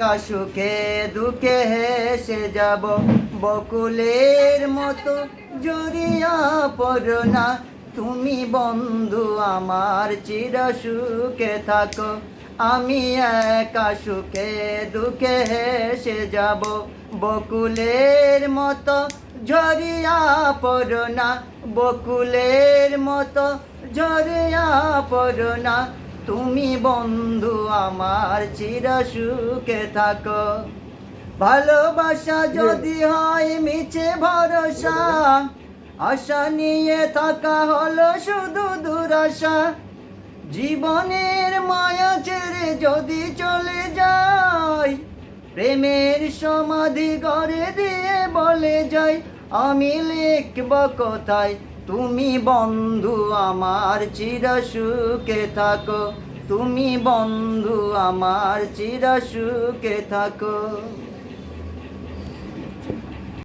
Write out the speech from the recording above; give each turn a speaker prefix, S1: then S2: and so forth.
S1: সুখে দুঃখে হেসে যাব বকুলের মতো। জড়িয়া পড়ো না তুমি বন্ধু, আমার চির সুখে থাকো। আমি একা সুখে দুঃখে হেসে যাব বকুলের মতো। ঝরিয়া পড়ো না বকুলের মতো। ঝরিয়া পড়ো না তুমি বন্ধু আমার চির সুখে থাকো। ভালোবাসা যদি হয় মিছে ভরসা আশা নিয়ে থাকা হলো শুধু দুরাশা। জীবনের মায়া ছেড়ে যদি চলে যায় প্রেমের সমাধি করে দিয়ে বলে যাই আমি লিখব কোথায়? তুমি বন্ধু আমার চির সুখে থাকো। তুমি বন্ধু আমার চির সুখে থাকো।